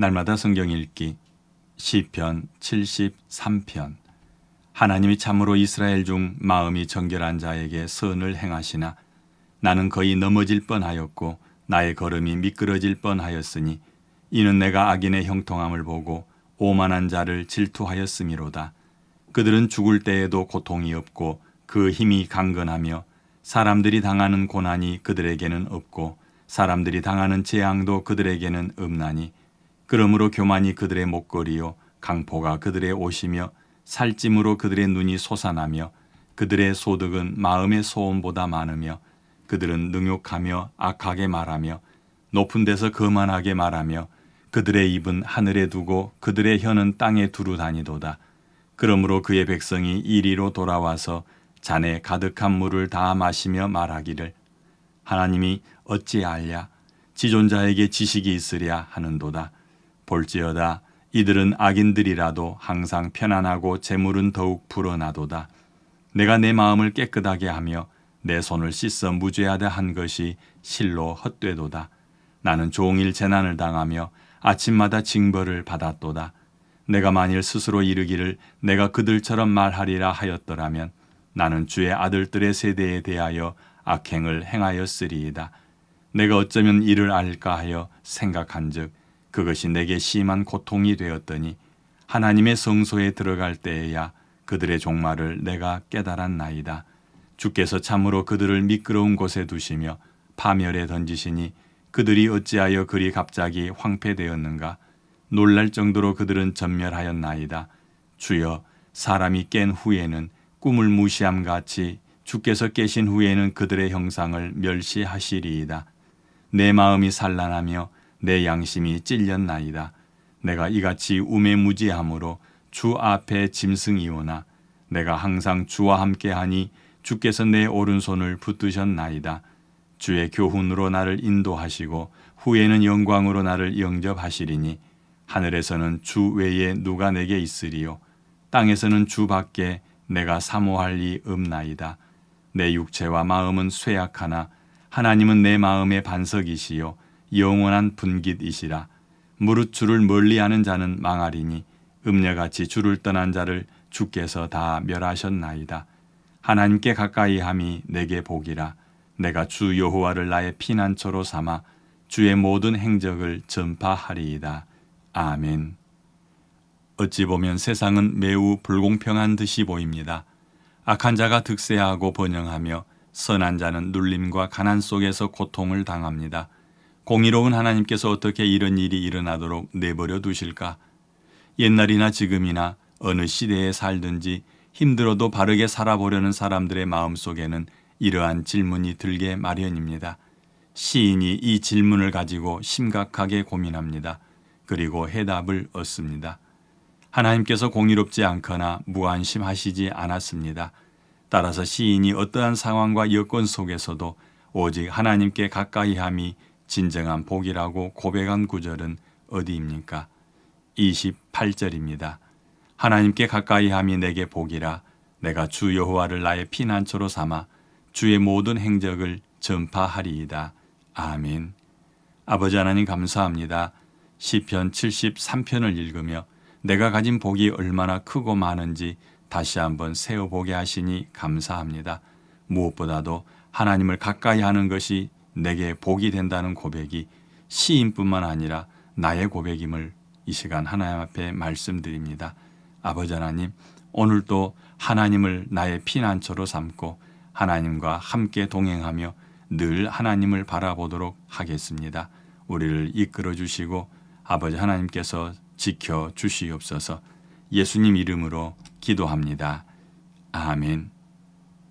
날마다 성경 읽기 시편 73편 하나님이 참으로 이스라엘 중 마음이 정결한 자에게 선을 행하시나 나는 거의 넘어질 뻔하였고 나의 걸음이 미끄러질 뻔하였으니 이는 내가 악인의 형통함을 보고 오만한 자를 질투하였음이로다. 그들은 죽을 때에도 고통이 없고 그 힘이 강건하며 사람들이 당하는 고난이 그들에게는 없고 사람들이 당하는 재앙도 그들에게는 없나니 그러므로 교만이 그들의 목걸이요 강포가 그들의 옷이며 살찜으로 그들의 눈이 솟아나며 그들의 소득은 마음의 소원보다 많으며 그들은 능욕하며 악하게 말하며 높은 데서 거만하게 말하며 그들의 입은 하늘에 두고 그들의 혀는 땅에 두루 다니도다. 그러므로 그의 백성이 이리로 돌아와서 잔에 가득한 물을 다 마시며 말하기를 하나님이 어찌 알랴 지존자에게 지식이 있으랴 하는도다. 볼지어다 이들은 악인들이라도 항상 편안하고 재물은 더욱 불어나도다. 내가 내 마음을 깨끗하게 하며 내 손을 씻어 무죄하다 한 것이 실로 헛되도다. 나는 종일 재난을 당하며 아침마다 징벌을 받았도다. 내가 만일 스스로 이르기를 내가 그들처럼 말하리라 하였더라면 나는 주의 아들들의 세대에 대하여 악행을 행하였으리이다. 내가 어쩌면 이를 알까 하여 생각한즉 그것이 내게 심한 고통이 되었더니 하나님의 성소에 들어갈 때에야 그들의 종말을 내가 깨달았나이다. 주께서 참으로 그들을 미끄러운 곳에 두시며 파멸에 던지시니 그들이 어찌하여 그리 갑자기 황폐되었는가 놀랄 정도로 그들은 전멸하였나이다. 주여 사람이 깬 후에는 꿈을 무시함 같이 주께서 깨신 후에는 그들의 형상을 멸시하시리이다. 내 마음이 산란하며 내 양심이 찔렸나이다. 내가 이같이 우매무지함으로 주 앞에 짐승이오나 내가 항상 주와 함께하니 주께서 내 오른손을 붙드셨나이다. 주의 교훈으로 나를 인도하시고 후에는 영광으로 나를 영접하시리니 하늘에서는 주 외에 누가 내게 있으리요 땅에서는 주 밖에 내가 사모할 리 없나이다. 내 육체와 마음은 쇠약하나 하나님은 내 마음의 반석이시요 영원한 분깃이시라. 무릇 주를 멀리하는 자는 망하리니 음녀같이 주를 떠난 자를 주께서 다 멸하셨나이다. 하나님께 가까이 함이 내게 복이라. 내가 주 여호와를 나의 피난처로 삼아 주의 모든 행적을 전파하리이다. 아멘. 어찌 보면 세상은 매우 불공평한 듯이 보입니다. 악한 자가 득세하고 번영하며 선한 자는 눌림과 가난 속에서 고통을 당합니다. 공의로운 하나님께서 어떻게 이런 일이 일어나도록 내버려 두실까? 옛날이나 지금이나 어느 시대에 살든지 힘들어도 바르게 살아보려는 사람들의 마음 속에는 이러한 질문이 들게 마련입니다. 시인이 이 질문을 가지고 심각하게 고민합니다. 그리고 해답을 얻습니다. 하나님께서 공의롭지 않거나 무안심하시지 않았습니다. 따라서 시인이 어떠한 상황과 여건 속에서도 오직 하나님께 가까이 함이 진정한 복이라고 고백한 구절은 어디입니까? 28절입니다. 하나님께 가까이 함이 내게 복이라 내가 주 여호와를 나의 피난처로 삼아 주의 모든 행적을 전파하리이다. 아멘. 아버지 하나님 감사합니다. 시편 73편을 읽으며 내가 가진 복이 얼마나 크고 많은지 다시 한번 세어 보게 하시니 감사합니다. 무엇보다도 하나님을 가까이 하는 것이 내게 복이 된다는 고백이 시인뿐만 아니라 나의 고백임을 이 시간 하나님 앞에 말씀드립니다. 아버지 하나님, 오늘도 하나님을 나의 피난처로 삼고 하나님과 함께 동행하며 늘 하나님을 바라보도록 하겠습니다. 우리를 이끌어 주시고 아버지 하나님께서 지켜 주시옵소서 예수님 이름으로 기도합니다. 아멘.